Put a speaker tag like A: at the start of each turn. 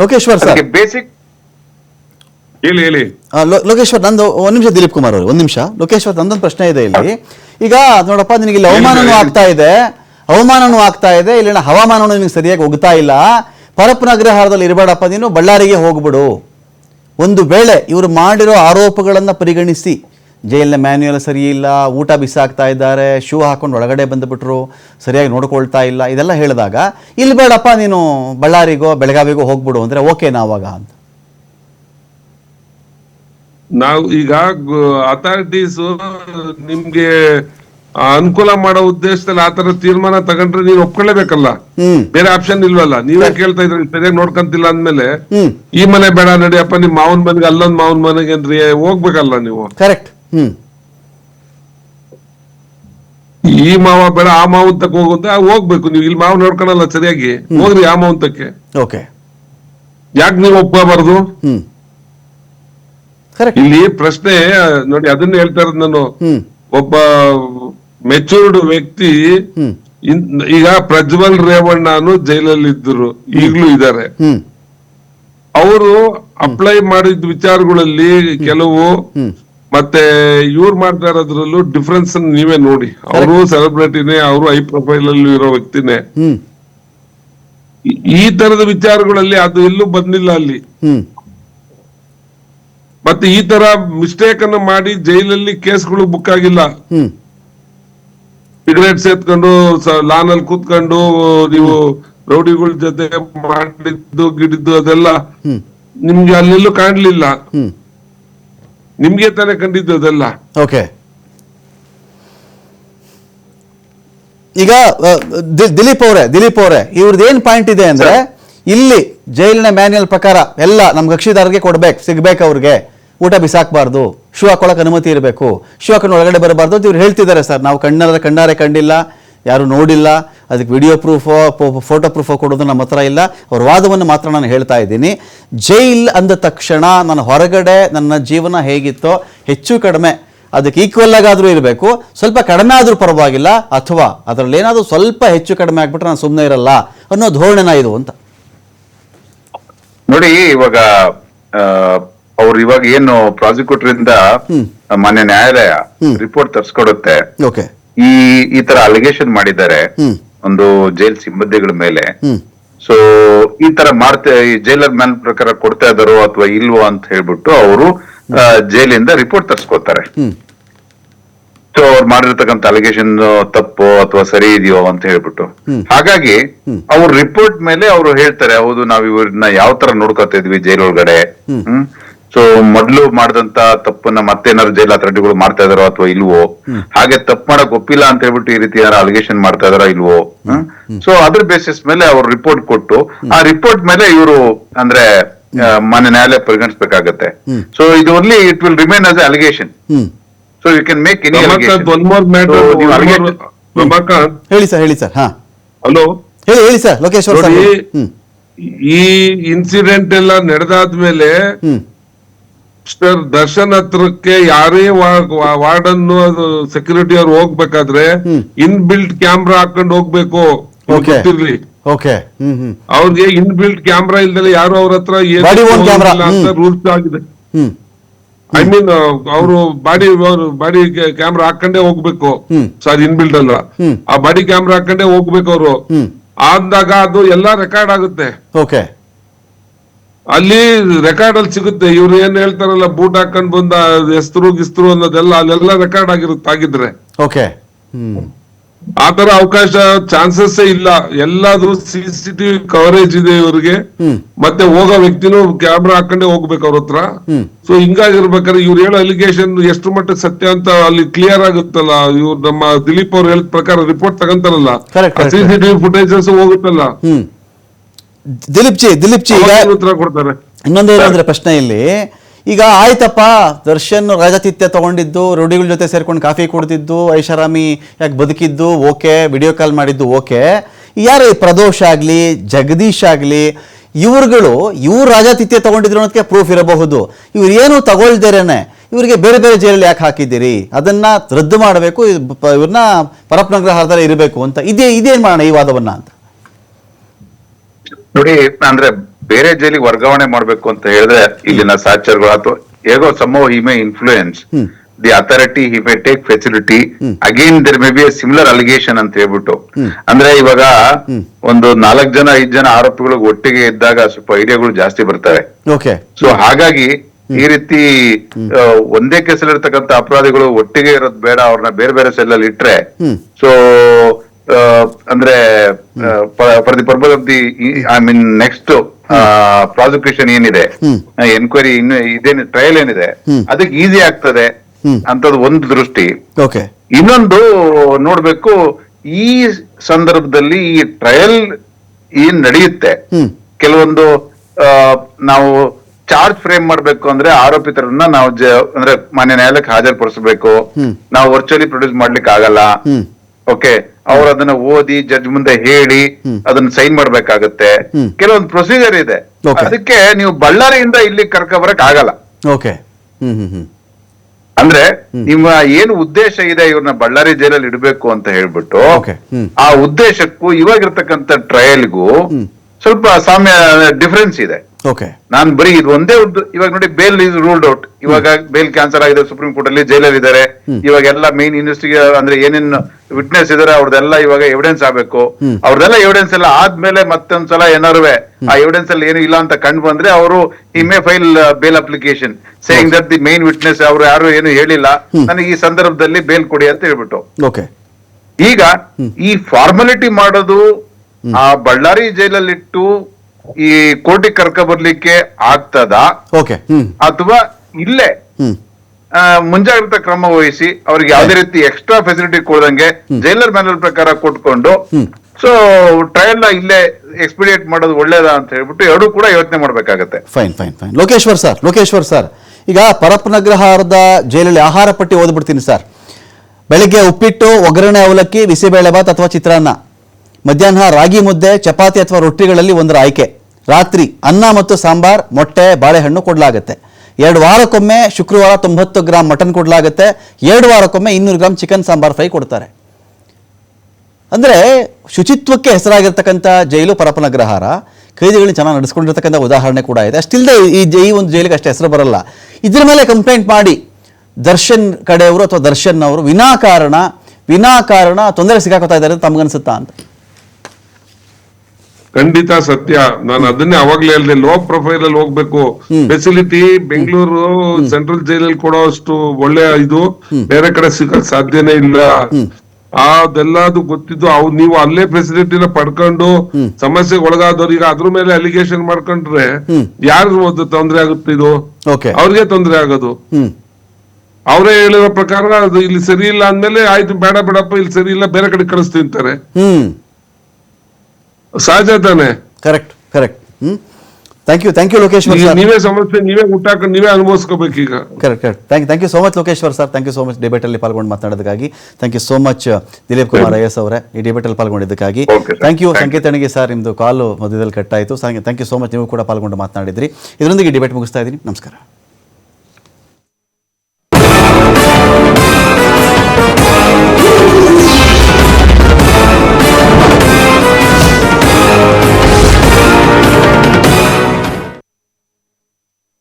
A: Lokeshwar sir.
B: Basic
C: ಹೇಳಿ ಹೇಳಿ.
A: ಲೋಕೇಶ್ವರ್ ನಂದು ಒಂದ್ ನಿಮಿಷ ದಿಲೀಪ್ ಕುಮಾರ್ ಅವರು ಒಂದ್ ನಿಮಿಷ. ಲೋಕೇಶ್ವರ್ ನಂದೊಂದು ಪ್ರಶ್ನೆ ಇದೆ ಇಲ್ಲಿ. ಈಗ ನೋಡಪ್ಪ ನಿನಗೆ ಇಲ್ಲಿ ಅವಮಾನನೂ ಆಗ್ತಾ ಇದೆ. ಅವಮಾನನೂ ಆಗ್ತಾ ಇದೆ. ಇಲ್ಲಿನ ಹವಾಮಾನನೂ ನಿನಗೆ ಸರಿಯಾಗಿ ಹೋಗ್ತಾ ಇಲ್ಲ. ಪರಪ್ಪನಗ್ರಹಾರದಲ್ಲಿ ಇರಬೇಡಪ್ಪ ನೀನು ಬಳ್ಳಾರಿಗೆ ಹೋಗ್ಬಿಡು. ಒಂದು ವೇಳೆ ಇವರು ಮಾಡಿರೋ ಆರೋಪಗಳನ್ನು ಪರಿಗಣಿಸಿ. ಜೈಲಿನ ಮ್ಯಾನ್ಯುಯಲ್ ಸರಿ ಇಲ್ಲ ಊಟ ಬಿಸಾಕ್ತಾ ಇದ್ದಾರೆ ಶೂ ಹಾಕೊಂಡು ಒಳಗಡೆ ಬಂದುಬಿಟ್ರು ಸರಿಯಾಗಿ ನೋಡ್ಕೊಳ್ತಾ ಇಲ್ಲ ಇದೆಲ್ಲ ಹೇಳಿದಾಗ ಇಲ್ಲಿ ಬೇಡಪ್ಪ ನೀನು ಬಳ್ಳಾರಿಗೋ ಬೆಳಗಾವಿಗೋ ಹೋಗ್ಬಿಡು ಅಂದರೆ ಓಕೆ ನಾವಾಗ ಅಂತ.
C: ನಾವು ಈಗ ಅಥಾರಿಟೀಸ್ ನಿಮ್ಗೆ ಅನುಕೂಲ ಮಾಡೋ ಉದ್ದೇಶದಲ್ಲಿ ಆತರ ತೀರ್ಮಾನ ತಗೊಂಡ್ರೆ ನೀವು ಒಪ್ಕೊಳ್ಳೇಬೇಕಲ್ಲ? ಬೇರೆ ಆಪ್ಷನ್ ಇಲ್ವಲ್ಲ? ನೀವೇ ಕೇಳ್ತಾ ಇದ್ರಿ ಸರಿಯಾಗಿ ನೋಡ್ಕಂತಿಲ್ಲ ಅಂದ್ಮೇಲೆ ಈ ಮನೆ ಬೇಡ ನಡಿಯಪ್ಪ ನಿಮ್ ಮಾವನ್ ಮನೆಗೆ ಅಲ್ಲೊಂದ್ ಮಾವನ್ ಮನೆಗೆ ಅಂದ್ರೆ ಹೋಗ್ಬೇಕಲ್ಲ ನೀವು?
A: ಕರೆಕ್ಟ್
C: ಈ ಮಾವ ಬೇಡ ಆ ಮಾವಂತಕ್ಕೆ ತಕ್ಕ ಹೋಗುಂತ ಹೋಗ್ಬೇಕು ನೀವು. ಇಲ್ಲಿ ಮಾವ ನೋಡ್ಕೊಳಲ್ಲ ಸರಿಯಾಗಿ. ಹೋಗ್ರಿ ಆ ಮಾವಂತಕ್ಕೆ
A: ಓಕೆ.
C: ಯಾಕೆ ನೀವು ಒಪ್ಪಬಾರ್ದು ಇಲ್ಲಿ ಪ್ರಶ್ನೆ ನೋಡಿ ಅದನ್ನ ಹೇಳ್ತಾ ಇರೋದು ನಾನು.
A: ಹ್ಮ್.
C: ಒಬ್ಬ ಮೆಚೂರ್ಡ್ ವ್ಯಕ್ತಿ ಈಗ ಪ್ರಜ್ವಲ್ ರೇವಣ್ಣನು ಜೈಲಲ್ಲಿ ಇದ್ದರು. ಈಗಲೂ ಇದ್ದಾರೆ. ಅವರು ಅಪ್ಲೈ ಮಾಡಿದ ವಿಚಾರಗಳಲ್ಲಿ ಕೆಲವು ಮತ್ತೆ ಇವ್ರು ಮಾಡ್ತಾ ಇರೋದ್ರಲ್ಲೂ ಡಿಫ್ರೆನ್ಸ್ ನೀವೇ ನೋಡಿ. ಅವರು ಸೆಲೆಬ್ರಿಟಿನೇ ಅವರು ಹೈ ಪ್ರೊಫೈಲ್ ಅಲ್ಲಿ ಇರೋ ವ್ಯಕ್ತಿನೇ. ಈ- ತರದ ವಿಚಾರಗಳಲ್ಲಿ ಅದು ಎಲ್ಲೂ ಬಂದಿಲ್ಲ ಅಲ್ಲಿ. ಮತ್ತೆ ಈ ತರ ಮಿಸ್ಟೇಕ್ ಅನ್ನು ಮಾಡಿ ಜೈಲಲ್ಲಿ ಕೇಸ್ಗಳು ಬುಕ್ ಆಗಿಲ್ಲ. ಸಿಗರೇಟ್ ಸೇತ್ಕೊಂಡು ಲಾನ್ ಅಲ್ಲಿ ಕೂತ್ಕೊಂಡು ನೀವು ರೌಡಿಗಳ ಜೊತೆ ಮಾಡಿದ್ದು ಗಿಡಿದ್ದು ಅದೆಲ್ಲ ನಿಮ್ಗೆ ಅಲ್ಲೆಲ್ಲೂ ಕಾಣ್ಲಿಲ್ಲ. ನಿಮ್ಗೆ ತಾನೇ ಕಂಡಿದ್ದು ಅದಲ್ಲ
A: ಓಕೆ. ಈಗ ದಿಲೀಪ್ ಅವರೇ ದಿಲೀಪ್ ಅವರೇ ಇವ್ರದ್ದು ಏನ್ ಪಾಯಿಂಟ್ ಇದೆ ಅಂದ್ರೆ ಇಲ್ಲಿ ಜೈಲಿನ ಮ್ಯಾನ್ಯಲ್ ಪ್ರಕಾರ ಎಲ್ಲ ನಮ್ಮ ಕಕ್ಷಿದಾರರಿಗೆ ಕೊಡ್ಬೇಕು ಸಿಗ್ಬೇಕು ಅವ್ರಿಗೆ. ಊಟ ಬಿಸಾಕ್ಬಾರ್ದು ಶೂ ಹಾಕೊಳಕ್ ಅನುಮತಿ ಇರಬೇಕು ಶೂ ಹಾಕೊಂಡು ಒಳಗಡೆ ಬರಬಾರ್ದು ಅಂತ ಇವ್ರು ಹೇಳ್ತಿದ್ದಾರೆ ಸರ್. ನಾವು ಕಣ್ಣಾರೆ ಕಣ್ಣಾರೆ ಕಂಡಿಲ್ಲ ಯಾರು ನೋಡಿಲ್ಲ ಅದಕ್ಕೆ ವಿಡಿಯೋ ಪ್ರೂಫೋ ಫೋಟೋ ಪ್ರೂಫೋ ಕೊಡೋದು ನಮ್ಮ ಹತ್ರ ಇಲ್ಲ. ಅವ್ರ ವಾದವನ್ನು ಮಾತ್ರ ನಾನು ಹೇಳ್ತಾ ಇದ್ದೀನಿ. ಜೈಲ್ ಅಂದ ತಕ್ಷಣ ನನ್ನ ಹೊರಗಡೆ ನನ್ನ ಜೀವನ ಹೇಗಿತ್ತೋ ಹೆಚ್ಚು ಕಡಿಮೆ. ಅದಕ್ಕೆ ಈಕ್ವಲ್ ಆಗಾದರೂ ಇರಬೇಕು. ಸ್ವಲ್ಪ ಕಡಿಮೆ ಆದರೂ ಪರವಾಗಿಲ್ಲ. ಅಥವಾ ಅದರಲ್ಲಿ ಏನಾದರೂ ಸ್ವಲ್ಪ ಹೆಚ್ಚು ಕಡಿಮೆ ಆಗ್ಬಿಟ್ರೆ ನಾನು ಸುಮ್ಮನೆ ಇರಲ್ಲ ಅನ್ನೋ ಧೋರಣೆನ ಇದು ಅಂತ.
B: ನೋಡಿ ಇವಾಗ ಅವ್ರು ಇವಾಗ ಏನು ಪ್ರಾಸಿಕ್ಯೂಟರ್ ಇಂದ ಮಾನ್ಯ ನ್ಯಾಯಾಲಯ. ರಿಪೋರ್ಟ್ ತರ್ಸ್ಕೊಡುತ್ತೆ.
A: ಓಕೆ
B: ಈ ಈ ತರ ಅಲಿಗೇಷನ್ ಮಾಡಿದ್ದಾರೆ. ಒಂದು ಜೈಲ್ ಸಿಬ್ಬಂದಿಗಳ ಮೇಲೆ. ಸೊ ಈ ತರ ಮಾಡ್ತಾ ಈ ಜೈಲರ್ ಮ್ಯಾನ್ ಪ್ರಕಾರ ಕೊಡ್ತಾ ಇದಾರೋ ಅಥವಾ ಇಲ್ವೋ ಅಂತ ಹೇಳ್ಬಿಟ್ಟು ಅವರು ಜೈಲಿಂದ ರಿಪೋರ್ಟ್ ತರ್ಸ್ಕೊತಾರೆ. ಸೊ ಅವ್ರು ಮಾಡಿರ್ತಕ್ಕಂಥ ಅಲಿಗೇಷನ್ ತಪ್ಪು ಅಥವಾ ಸರಿ ಇದೆಯೋ ಅಂತ ಹೇಳ್ಬಿಟ್ಟು. ಹಾಗಾಗಿ. ಅವ್ರ ರಿಪೋರ್ಟ್ ಮೇಲೆ ಅವರು ಹೇಳ್ತಾರೆ ಹೌದು ನಾವ್ ಇವ್ರನ್ನ ಯಾವ ತರ ನೋಡ್ಕೊತಾ ಇದ್ವಿ ಜೈಲ್
A: ಹ್ಮ್.
B: ಸೊ ಮೊದಲು ಮಾಡಿದಂತ ತಪ್ಪನ್ನ ಮತ್ತೇನಾದ್ರು ಜೈಲ್ ಅಥಾರಿಟಿಗಳು ಮಾಡ್ತಾ ಇದಾರೋ ಅಥವಾ ಇಲ್ವೋ? ಹಾಗೆ ತಪ್ಪು ಮಾಡಕ್ ಒಪ್ಪಿಲ್ಲ ಅಂತ ಹೇಳ್ಬಿಟ್ಟು ಈ ರೀತಿ ಯಾರ ಅಲಿಗೇಷನ್ ಮಾಡ್ತಾ ಇದಾರೋ ಇಲ್ವೋ? ಸೊ ಅದ್ರ ಬೇಸಿಸ್ ಮೇಲೆ ಅವ್ರು ರಿಪೋರ್ಟ್ ಕೊಟ್ಟು ಆ ರಿಪೋರ್ಟ್ ಮೇಲೆ ಇವರು ಅಂದ್ರೆ ಮಾನ್ಯ ನ್ಯಾಯಾಲಯ ಪರಿಗಣಿಸಬೇಕಾಗತ್ತೆ. ಸೊ ಇದು only it will remain as allegation so you can make any
A: ಹೇಳಿ ಸರ್ ಹೇಳಿ ಸರ್ ಹಾ.
C: ಹಲೋ?
A: ಹೇಳಿ ಹೇಳಿ ಸರ್ ಲೋಕೇಶ್ವರ್ ಸರ್.
C: ಈ ಇನ್ಸಿಡೆಂಟ್ ಎಲ್ಲ ನಡೆದಾದ್ಮೇಲೆ ದರ್ಶನ್ ಹತ್ರಕ್ಕೆ ಯಾರೇ ವಾರ್ಡನ್ ಸೆಕ್ಯೂರಿಟಿ ಅವ್ರು ಹೋಗ್ಬೇಕಾದ್ರೆ. ಇನ್ ಬಿಲ್ಟ್ ಕ್ಯಾಮ್ರಾ ಹಾಕೊಂಡು ಹೋಗ್ಬೇಕು. ಗೊತ್ತಿರ್ಲಿ.
A: ಓಕೆ
C: ಅವ್ರಿಗೆ ಇನ್ ಬಿಲ್ಟ್ ಕ್ಯಾಮ್ರಾ ಇಲ್ದಲೆ ಯಾರು ಅವ್ರ ಹತ್ರ ರೂಲ್ಸ್ ಆಗಿದೆ. ಐ ಮೀನ್ ಅವರು ಬಾಡಿ ಬಾಡಿ ಕ್ಯಾಮ್ರಾ ಹಾಕೊಂಡೇ ಹೋಗ್ಬೇಕು. ಸರ್ ಇನ್ ಬಿಲ್ಟ್ ಅಲ್ಲ ಆ ಬಾಡಿ ಕ್ಯಾಮ್ರಾ ಹಾಕೊಂಡೇ ಹೋಗ್ಬೇಕು ಅವರು. ಆದಾಗ ಅದು ಎಲ್ಲಾ ರೆಕಾರ್ಡ್ ಆಗುತ್ತೆ.
A: ಓಕೆ
C: ಅಲ್ಲಿ ರೆಕಾರ್ಡ್ ಅಲ್ಲಿ ಸಿಗುತ್ತೆ. ಇವ್ರು ಏನ್ ಹೇಳ್ತಾರಲ್ಲ ಬೂಟ್ ಹಾಕೊಂಡ್ ಬಂದ ಹೆಸರು ಗಿಸ್ತ್ರು ಅನ್ನೋದೆಲ್ಲ ಅಲ್ಲೆಲ್ಲ ರೆಕಾರ್ಡ್ ಆಗಿರುತ್ತೆ ಆಗಿದ್ರೆ.
A: ಓಕೆ
C: ಆತರ ಅವಕಾಶ ಚಾನ್ಸಸ್ ಇಲ್ಲ. ಎಲ್ಲಾದ್ರೂ ಸಿಸಿಟಿವಿ ಕವರೇಜ್ ಇದೆ ಇವ್ರಿಗೆ. ಮತ್ತೆ ಹೋಗೋ ವ್ಯಕ್ತಿನೂ ಕ್ಯಾಮ್ರಾ ಹಾಕೊಂಡೆ ಹೋಗ್ಬೇಕು ಅವ್ರ ಹತ್ರ. ಸೊ ಹಿಂಗಾಗಿರ್ಬೇಕಾದ್ರೆ ಇವ್ರು ಹೇಳೋ ಅಲಿಗೇಷನ್ ಎಷ್ಟು ಮಟ್ಟಕ್ಕೆ ಸತ್ಯ ಅಂತ ಅಲ್ಲಿ ಕ್ಲಿಯರ್ ಆಗುತ್ತಲ್ಲ. ಇವ್ರು ನಮ್ಮ ದಿಲೀಪ್ ಅವ್ರು ಹೇಳಿದ ಪ್ರಕಾರ ರಿಪೋರ್ಟ್ ತಗೊಂತಾರಲ್ಲ.
A: ಸಿ ಸಿ
C: ಸಿಸಿಟಿವಿ ಫುಟೇಜಸ್ ಹೋಗುತ್ತಲ್ಲ.
A: ದಿಲೀಪ್ ಜಿ ದಿಲೀಪ್ ಜಿ ಈಗ
C: ಉತ್ತರ ಕೊಡ್ತಾರೆ.
A: ಇನ್ನೊಂದೇನು ಅಂದ್ರೆ ಪ್ರಶ್ನೆ ಇಲ್ಲಿ. ಈಗ ಆಯ್ತಪ್ಪ ದರ್ಶನ್ ರಾಜತಿಥ್ಯ ತಗೊಂಡಿದ್ದು ರೌಡಿಗಳ ಜೊತೆ ಸೇರ್ಕೊಂಡು ಕಾಫಿ ಕುಡ್ದಿದ್ದು ಐಷಾರಾಮಿ ಯಾಕೆ ಬದುಕಿದ್ದು ಓಕೆ ವಿಡಿಯೋ ಕಾಲ್ ಮಾಡಿದ್ದು ಓಕೆ. ಯಾರು ಈ ಪ್ರದೋಷ್ ಆಗಲಿ ಜಗದೀಶ್ ಆಗಲಿ ಇವ್ರುಗಳು ಇವ್ರು ರಾಜತಿಥ್ಯ ತಗೊಂಡಿದ್ರು ಅನ್ನೋದಕ್ಕೆ ಪ್ರೂಫ್ ಇರಬಹುದು. ಇವ್ರು ಏನು ತಗೊಳ್ದೇರೇನೆ. ಇವರಿಗೆ ಬೇರೆ ಬೇರೆ ಜೈಲಲ್ಲಿ ಯಾಕೆ ಹಾಕಿದ್ದೀರಿ? ಅದನ್ನ ರದ್ದು ಮಾಡಬೇಕು ಇವ್ರನ್ನ ಪರಪ್ನಗ್ರಹಾರದಲ್ಲಿ ಇರಬೇಕು ಅಂತ. ಇದೇ ಇದೇನು ಮಾಡೋಣ ಈ ವಾದವನ್ನ ಅಂತ?
B: ನೋಡಿ ಅಂದ್ರೆ ಬೇರೆ ಜೈಲಿಗೆ ವರ್ಗಾವಣೆ ಮಾಡ್ಬೇಕು ಅಂತ ಹೇಳಿದ್ರೆ ಇಲ್ಲಿನ ಸಾಚರ್ಗಳು ಅಥವಾ ಹೇಗೋ ಸಮೋ he may influence the authority he may take facility again there may be a similar allegation ಅಂತ ಹೇಳ್ಬಿಟ್ಟು. ಅಂದ್ರೆ ಇವಾಗ ಒಂದು ನಾಲ್ಕು ಜನ ಐದ್ ಜನ ಆರೋಪಿಗಳು ಒಟ್ಟಿಗೆ ಇದ್ದಾಗ ಸ್ವಲ್ಪ ಐಡಿಯಾಗಳು ಜಾಸ್ತಿ ಬರ್ತವೆ. ಸೊ ಹಾಗಾಗಿ ಈ ರೀತಿ ಒಂದೇ ಕೆಸಲಿರ್ತಕ್ಕಂಥ ಅಪರಾಧಿಗಳು ಒಟ್ಟಿಗೆ ಇರೋದು ಬೇಡ ಅವ್ರನ್ನ ಬೇರೆ ಬೇರೆ ಸೆಲ್ಲಲ್ಲಿ ಇಟ್ರೆ.
A: ಹ್ಮ್.
B: ಸೊ ಅಂದ್ರೆ for the purpose of the I mean next prosecution ಏನಿದೆ ಎನ್ಕ್ವೈರಿ ಇನ್ನು ಇದೇನು ಟ್ರಯಲ್ ಏನಿದೆ ಅದಕ್ಕೆ ಈಸಿ ಆಗ್ತದೆ ಅಂತದ್ ಒಂದು ದೃಷ್ಟಿ. ಇನ್ನೊಂದು ನೋಡ್ಬೇಕು ಈ ಸಂದರ್ಭದಲ್ಲಿ ಈ ಟ್ರಯಲ್ ಏನ್ ನಡೆಯುತ್ತೆ? ಕೆಲವೊಂದು ನಾವು ಚಾರ್ಜ್ ಫ್ರೇಮ್ ಮಾಡ್ಬೇಕು ಅಂದ್ರೆ ಆರೋಪಿತರನ್ನ ನಾವು ಅಂದ್ರೆ ಮಾನ್ಯ ನ್ಯಾಯಾಲಯಕ್ಕೆ ಹಾಜರುಪಡಿಸಬೇಕು. ನಾವು ವರ್ಚುವಲಿ ಪ್ರೊಡ್ಯೂಸ್ ಮಾಡ್ಲಿಕ್ಕೆ ಆಗಲ್ಲ ಓಕೆ ಅವ್ರು ಅದನ್ನ ಓದಿ ಜಡ್ಜ್ ಮುಂದೆ ಹೇಳಿ ಅದನ್ನ ಸೈನ್ ಮಾಡ್ಬೇಕಾಗತ್ತೆ. ಕೆಲವೊಂದು ಪ್ರೊಸೀಜರ್ ಇದೆ. ಅದಕ್ಕೆ ನೀವು ಬಳ್ಳಾರಿಯಿಂದ ಇಲ್ಲಿ ಕರ್ಕ ಬರಕ್ ಆಗಲ್ಲ.
A: ಓಕೆ
B: ಅಂದ್ರೆ ನಿಮ್ಮ ಏನು ಉದ್ದೇಶ ಇದೆ ಇವ್ರನ್ನ ಬಳ್ಳಾರಿ ಜೈಲಲ್ಲಿ ಇಡಬೇಕು ಅಂತ ಹೇಳ್ಬಿಟ್ಟು. ಆ ಉದ್ದೇಶಕ್ಕೂ ಇವಾಗಿರ್ತಕ್ಕಂಥ ಟ್ರಯಲ್ಗೂ ಸ್ವಲ್ಪ ಸಾಮ್ಯ ಡಿಫರೆನ್ಸ್ ಇದೆ.
A: ಓಕೆ
B: ನಾನು ಬರೀ ಇದು ಒಂದೇ ಉದ್ದು ಇವಾಗ ನೋಡಿ ಬೇಲ್ ಇಸ್ ರೂಲ್ಡ್ ಔಟ್ ಇವಾಗ ಬೇಲ್ ಕ್ಯಾನ್ಸರ್ ಆಗಿದೆ ಸುಪ್ರೀಂ ಕೋರ್ಟ್ ಅಲ್ಲಿ ಜೈಲಲ್ಲಿ ಇದ್ದಾರೆ. ಇವಾಗ ಎಲ್ಲ ಮೇನ್ ಇಂಡಸ್ಟ್ರಿ ಅಂದ್ರೆ ಏನೇನು ವಿಟ್ನೆಸ್ ಇದಾರೆ ಅವ್ರದೆಲ್ಲ ಇವಾಗ ಎವಿಡೆನ್ಸ್ ಆಗ್ಬೇಕು. ಅವ್ರದೆಲ್ಲ ಎವಿಡೆನ್ಸ್ ಎಲ್ಲ ಆದ್ಮೇಲೆ ಮತ್ತೊಂದ್ಸಲ ಏನಾರು ಆ ಎವಿಡೆನ್ಸ್ ಅಲ್ಲಿ ಏನು ಇಲ್ಲ ಅಂತ ಕಂಡು ಬಂದ್ರೆ ಅವರು ಈ may file bail application saying that the main witness ಅವರು ಯಾರು ಏನು ಹೇಳಿಲ್ಲ. ನನಗೆ ಈ ಸಂದರ್ಭದಲ್ಲಿ ಬೇಲ್ ಕೊಡಿ ಅಂತ ಹೇಳ್ಬಿಟ್ಟು.
A: ಓಕೆ
B: ಈಗ ಈ ಫಾರ್ಮಾಲಿಟಿ ಮಾಡೋದು ಆ ಬಳ್ಳಾರಿ ಜೈಲಲ್ಲಿಟ್ಟು ಈ ಕೋರ್ಟಿಗೆ ಕರ್ಕ ಬರ್ಲಿಕ್ಕೆ ಆಗ್ತದ?
A: ಓಕೆ.
B: ಅಥವಾ ಇಲ್ಲೇ? ಮುಂಜಾಗ್ರತಾ ಕ್ರಮ ವಹಿಸಿ ಅವ್ರಿಗೆ ಯಾವುದೇ ರೀತಿ ಎಕ್ಸ್ಟ್ರಾ ಫೆಸಿಲಿಟಿ ಕೊಡದಂಗೆ ಜೈಲರ್ ಮ್ಯಾನುವಲ್ ಪ್ರಕಾರ ಕೊಟ್ಕೊಂಡು ಸೊ ಟ್ರಯಲ್ನ ಇಲ್ಲೇ ಎಕ್ಸ್ಪಿಡಿಯೇಟ್ ಮಾಡೋದು ಒಳ್ಳೇದಾ ಅಂತ ಹೇಳ್ಬಿಟ್ಟು ಎರಡೂ ಕೂಡ ಯೋಚನೆ ಮಾಡ್ಬೇಕಾಗತ್ತೆ.
A: Fine fine fine Lokeshwar sir Lokeshwar sir ಈಗ ಪರಪ್ಪನಗ್ರಹಾರದ ಜೈಲಲ್ಲಿ ಆಹಾರ ಪಟ್ಟಿ ಓದ್ಬಿಡ್ತೀನಿ ಸರ್ ಬೆಳಿಗ್ಗೆ ಉಪ್ಪಿಟ್ಟು ಒಗ್ಗರಣೆ ಅವಲಕ್ಕಿ ಬಿಸಿಬೇಳೆಭಾತ್ ಅಥವಾ ಚಿತ್ರಾನ್ನ. ಮಧ್ಯಾಹ್ನ ರಾಗಿ ಮುದ್ದೆ, ಚಪಾತಿ ಅಥವಾ ರೊಟ್ಟಿಗಳಲ್ಲಿ ಒಂದರ ಆಯ್ಕೆ. ರಾತ್ರಿ ಅನ್ನ ಮತ್ತು ಸಾಂಬಾರ್, ಮೊಟ್ಟೆ, ಬಾಳೆಹಣ್ಣು ಕೊಡಲಾಗುತ್ತೆ. ಎರಡು ವಾರಕ್ಕೊಮ್ಮೆ ಶುಕ್ರವಾರ ತೊಂಬತ್ತು ಗ್ರಾಮ್ ಮಟನ್ ಕೊಡಲಾಗುತ್ತೆ. ಎರಡು ವಾರಕ್ಕೊಮ್ಮೆ ಇನ್ನೂರು ಗ್ರಾಮ್ ಚಿಕನ್ ಸಾಂಬಾರ್ ಫ್ರೈ ಕೊಡ್ತಾರೆ. ಅಂದರೆ ಶುಚಿತ್ವಕ್ಕೆ ಹೆಸರಾಗಿರ್ತಕ್ಕಂಥ ಜೈಲು ಪರಪನಗ್ರಹಾರ ಖೈದಿಗಳನ್ನ ಚೆನ್ನಾಗಿ ನಡೆಸ್ಕೊಂಡಿರ್ತಕ್ಕಂಥ ಉದಾಹರಣೆ ಕೂಡ ಇದೆ. ಅಷ್ಟಿಲ್ಲದೆ ಈ ಈ ಒಂದು ಜೈಲಿಗೆ ಅಷ್ಟೇ ಹೆಸರು ಬರಲ್ಲ. ಇದ್ರ ಮೇಲೆ ಕಂಪ್ಲೇಂಟ್ ಮಾಡಿ ದರ್ಶನ್ ಕಡೆಯವರು ಅಥವಾ ದರ್ಶನ್ ಅವರು, ವಿನಾಕಾರಣ ವಿನಾಕಾರಣ ತೊಂದರೆ ಸಿಗಾಕೋತಾ ಇದ್ದಾರೆ ತಮ್ಗನ್ಸುತ್ತಾ ಅಂತ.
C: ಖಂಡಿತ ಸತ್ಯ. ನಾನು ಅದನ್ನೇ ಅವಾಗ್ಲೇ ಹೇಳಿದೆ ಲೋ ಪ್ರೊಫೈಲ್ ಅಲ್ಲಿ ಹೋಗ್ಬೇಕು. ಫೆಸಿಲಿಟಿ ಬೆಂಗಳೂರು ಸೆಂಟ್ರಲ್ ಜೈಲಲ್ಲಿ ಕೊಡೋ ಅಷ್ಟು ಒಳ್ಳೆ ಇದು. ಬೇರೆ ಕಡೆ ಸಿಗಕ್ ಸಾಧ್ಯನೇ ಇಲ್ಲ. ಅದೆಲ್ಲದು ಗೊತ್ತಿದ್ದು ಅವ್ ನೀವು ಅಲ್ಲೇ ಫೆಸಿಲಿಟಿನ ಪಡ್ಕೊಂಡು ಸಮಸ್ಯೆಗೆ ಒಳಗಾದವ್ರು ಈಗ ಅದ್ರ ಮೇಲೆ ಅಲಿಗೇಷನ್ ಮಾಡ್ಕೊಂಡ್ರೆ ಯಾರು ತೊಂದ್ರೆ ಆಗುತ್ತೆ ಇದು? ಅವ್ರಿಗೆ ತೊಂದ್ರೆ ಆಗೋದು. ಅವರೇ ಹೇಳಿರೋ ಪ್ರಕಾರ ಅದು ಇಲ್ಲಿ ಸರಿ ಇಲ್ಲ ಅಂದ್ಮೇಲೆ ಆಯ್ತು ಬೇಡ ಬೇಡಪ್ಪ ಇಲ್ಲಿ ಸರಿ ಇಲ್ಲ ಬೇರೆ ಕಡೆ
A: ಹ್ಮ್.
C: ಸಹಜ ತಾನೆ?
A: Correct correct hmm? Thank you thank you Lokeshwar
C: ಈಗ
A: ಸರ್.
C: ನೀವೇ ಸಮಸ್ಯೆ ನೀವೇ ಹುಟ್ಟಾಕೊಂಡು ನೀವೇ ಅನುಭವಿಸ್ಕೋಬೇಕೀಗ
A: correct correct thank thank you so much Lokeshwar sir. Thank you so much ಡಿಬೇಟಲ್ಲಿ ಪಾಲ್ಗೊಂಡು ಮಾತನಾಡೋದಕ್ಕಾಗಿ thank you so much Dileep Kumar I S ಅವರೇ ಈ ಡಿಬೇಟಲ್ಲಿ ಪಾಲ್ಗೊಂಡಿದ್ದಕ್ಕಾಗಿ. Thank you. ಸಂಕೇತನಿಗೆ ಸರ್ ನಿಮ್ಮದು ಕಾಲು ಮಧ್ಯದಲ್ಲಿ ಕಟ್ಟಾಯಿತು ಥ್ಯಾಂಕ್ ಯು ಸೋ ಮಚ್ ನೀವು ಕೂಡ ಪಾಲ್ಗೊಂಡು ಮಾತನಾಡಿದ್ರಿ. ಇದರೊಂದಿಗೆ ಡಿಬೇಟ್ ಮುಗಿಸ್ತಾ ಇದ್ದೀನಿ. ನಮಸ್ಕಾರ.